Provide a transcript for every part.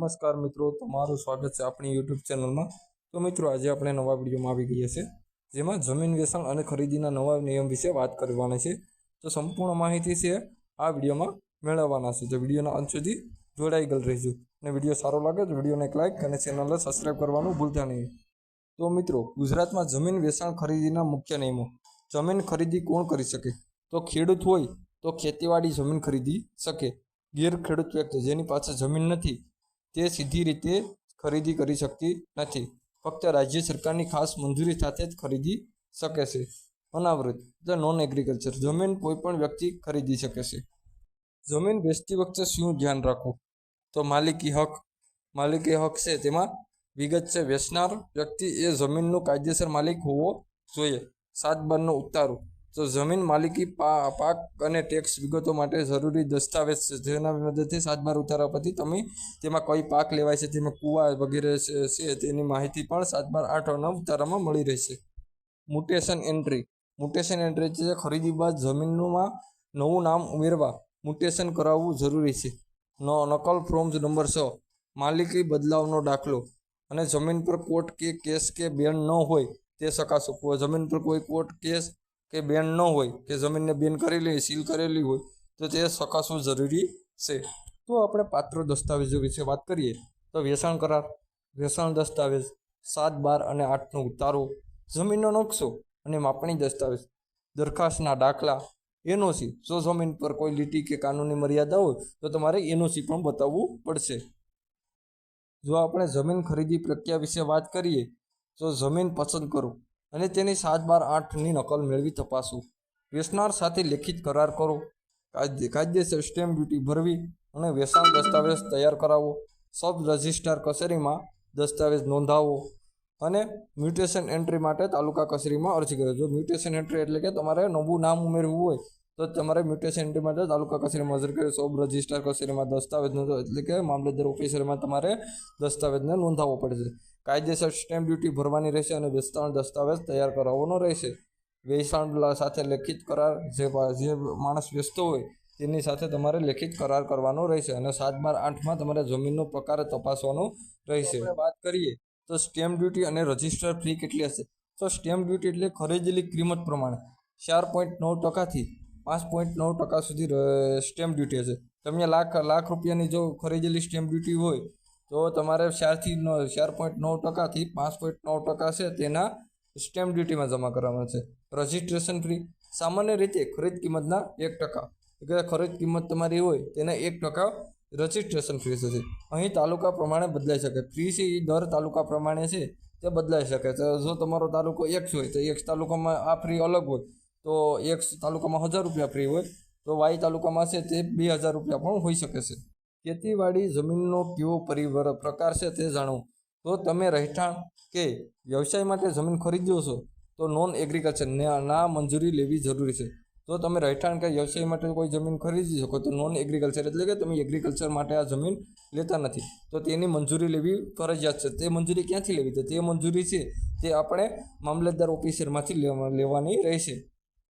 નમસ્કાર મિત્રો, તમારું સ્વાગત છે આપણી યુટ્યુબ ચેનલમાં. તો મિત્રો, આજે આપણે નવા વિડીયોમાં આવી ગયા છે જેમાં જમીન વેચાણ અને ખરીદીના નવા નિયમ વિશે વાત કરવાની છે. તો સંપૂર્ણ માહિતી છે, આ વિડીયોમાં મેળવવાના છે. તો વિડીયોના અંત સુધી જોડાઈ ગયેલ રહેજો. અને વીડિયો સારો લાગે તો વિડીયોને એક લાઇક અને ચેનલને સબસ્ક્રાઈબ કરવાનું ભૂલતા નહીં. તો મિત્રો, ગુજરાતમાં જમીન વેચાણ ખરીદીના મુખ્ય નિયમો. જમીન ખરીદી કોણ કરી શકે? તો ખેડૂત હોય તો ખેતીવાડી જમીન ખરીદી શકે. ગેર ખેડૂત વ્યક્તિ જેની પાસે જમીન નથી તે સીધી રીતે ખરીદી કરી શકતી નથી. ફક્ત રાજ્ય સરકારની ખાસ મંજૂરી સાથે જ ખરીદી શકે છે. અનાવૃત, ધ નોન એગ્રીકલ્ચર, જમીન કોઈ પણ વ્યક્તિ ખરીદી શકે છે. જમીન વેચતી વખતે શું ધ્યાન રાખવું? તો માલિકી હક. માલિકી હક છે તેમાં વિગત છે, વેચનાર વ્યક્તિ એ જમીનનો કાયદેસર માલિક હોવો જોઈએ. સાત બારનો ઉતારો. તો જમીન માલિકી પાક અને ટેક્સ વિગતો માટે જરૂરી દસ્તાવેજ છે. જેના મદદથી સાત બાર ઉતારા પછી તમે તેમાં કઈ પાક લેવાય છે, તેમાં કુવા વગેરે છે તેની માહિતી પણ સાત બાર અને ઉતારામાં મળી રહેશે. મુટેશન એન્ટ્રી મુટેશન એન્ટ્રી છે ખરીદી બાદ જમીનમાં નવું નામ ઉમેરવા. મુટેશન કરાવવું જરૂરી છે. નકલ ફોર્મ્સ નંબર છ માલિકી બદલાવનો દાખલો. અને જમીન પર કોર્ટ કે કેસ કે બેન ન હોય તે શકાશો જમીન પર કોઈ કોર્ટ કેસ કે બેન ન હોય, કે જમીનને બેન કરેલી સીલ કરેલી હોય, તો તે ચકાસવું જરૂરી છે. તો આપણે પાત્ર દસ્તાવેજો વિશે વાત કરીએ, તો વેચાણ કરાર, વેચાણ દસ્તાવેજ, સાત, બાર અને આઠનો ઉતારો, જમીનનો નકશો અને માપણી દસ્તાવેજ, દરખાસ્તના દાખલા, એનઓસી. જો જમીન પર કોઈ લીટી કે કાનૂની મર્યાદા હોય, તો તમારે એનઓસી પણ બતાવવું પડશે. જો આપણે જમીન ખરીદી પ્રક્રિયા વિશે વાત કરીએ, તો જમીન પસંદ કરો. અને તેની સાત બાર આઠની નકલ મેળવી તપાસો. વેચનાર સાથે લેખિત કરાર કરો. કાયદે, કાયદેસર સ્ટેમ્પ ડ્યુટી ભરવી અને વેચાણ દસ્તાવેજ તૈયાર કરાવો. સબ રજિસ્ટ્રાર કચેરીમાં દસ્તાવેજ નોંધાવો અને મ્યુટેશન એન્ટ્રી માટે તાલુકા કચેરીમાં અરજી કરો. જો મ્યુટેશન એન્ટ્રી એટલે કે તમારે નવું નામ ઉમેરવું હોય તો તમારે મ્યુટેશન એન્ટ્રી માટે તાલુકા કચેરીમાં હાજર કરી સબ રજિસ્ટ્રાર કચેરીમાં દસ્તાવેજ નોંધો એટલે કે મામલતદાર ઓફિસરમાં તમારે દસ્તાવેજને નોંધાવવો પડશે. કાયદેસર સ્ટેમ્પ ડ્યુટી ભરવાની રહેશે અને વેચાણ દસ્તાવેજ તૈયાર કરાવવાનો રહેશે. વેચાણ સાથે લેખિત કરાર, જે જે માણસ વ્યસ્ત હોય, તેની સાથે તમારે લેખિત કરાર કરવાનો રહેશે અને સાત બાર આઠમાં તમારે જમીનનો પ્રકાર તપાસવાનો રહેશે. વાત કરીએ તો સ્ટેમ્પ ડ્યુટી અને રજિસ્ટર ફી કેટલી હશે? તો સ્ટેમ્પ ડ્યુટી એટલે ખરીદેલી કિંમત પ્રમાણે ચાર પોઈન્ટ નવ ટકાથી પાંચ પોઈન્ટ નવ ટકા સુધી સ્ટેમ્પ ડ્યુટી હશે. તમે લાખ લાખ રૂપિયાની જો ખરીદેલી સ્ટેમ્પ ડ્યુટી હોય, તો તમારે ચારથી ચાર પોઈન્ટ નવ ટકાથી પાંચ પોઈન્ટ નવ ટકા છે તેના સ્ટેમ્પ ડ્યુટીમાં જમા કરવાના છે. રજિસ્ટ્રેશન ફી સામાન્ય રીતે ખરીદ કિંમતના એક ટકા. એટલે ખરીદ કિંમત તમારી હોય, તેના એક ટકા રજિસ્ટ્રેશન ફી હશે. અહીં તાલુકા પ્રમાણે બદલાઈ શકે. ફી છે એ દર તાલુકા પ્રમાણે છે, તે બદલાઈ શકે. છે જો તમારો તાલુકો એક્સ હોય, તો એક્સ તાલુકામાં આ ફ્રી અલગ હોય. તો એક તાલુકામાં હજાર રૂપિયા ફ્રી હોય, તો વાય તાલુકામાં છે તે બે હજાર રૂપિયા પણ હોઈ શકે છે. ખેતીવાડી જમીનનો કેવો પરિવર પ્રકાર છે તે જાણો તો તમે રહેઠાણ કે વ્યવસાય માટે જમીન ખરીદ્યો છો, તો નોન એગ્રીકલ્ચર ના મંજૂરી લેવી જરૂરી છે. તો તમે રહેઠાણ કે વ્યવસાય માટે કોઈ જમીન ખરીદી શકો, તો નોન એગ્રીકલ્ચર એટલે કે તમે એગ્રીકલ્ચર માટે આ જમીન લેતા નથી. તો તેની મંજૂરી લેવી ફરજિયાત છે. તે મંજૂરી ક્યાંથી લેવી? તો તે મંજૂરી છે, તે આપણે મામલતદાર ઓફિસરમાંથી લેવાની રહેશે.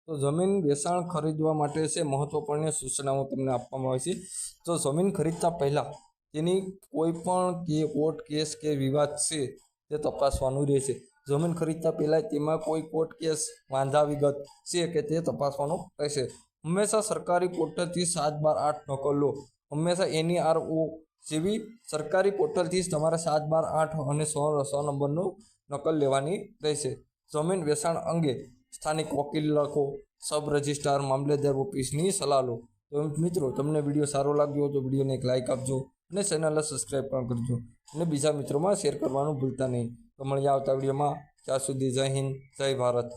તો જમીન વેચાણ ખરીદવા માટે છે મહત્વપૂર્ણ સૂચનાઓ તમને આપવામાં આવે છે. તો જમીન ખરીદતા પહેલાં તેની કોઈ પણ કે કોર્ટ કેસ કે વિવાદ છે તે તપાસવાનું રહેશે. જમીન ખરીદતા પહેલાં તેમાં કોઈ કોર્ટ કેસ વાંધા વિગત છે કે તે તપાસવાનું રહેશે. હંમેશા સરકારી પોર્ટલથી સાત બાર આઠ નકલ લો. હંમેશા એની જેવી સરકારી પોર્ટલથી જ તમારે સાત બાર આઠ અને સો સો નંબરનું નકલ લેવાની રહેશે. જમીન વેચાણ અંગે સ્થાનિક વકીલ લખો, સબ રજિસ્ટ્રાર, મામલેદાર, ઓફિસની સલાહ લો. તો મિત્રો, તમને વીડિયો સારો લાગ્યો તો વિડીયોને એક લાઇક આપજો અને ચેનલને સબસ્ક્રાઈબ પણ કરજો. અને બીજા મિત્રોમાં શેર કરવાનું ભૂલતા નહીં. તો મળીએ આવતા વિડીયોમાં. ત્યાં સુધી જય હિન્દ, જય ભારત.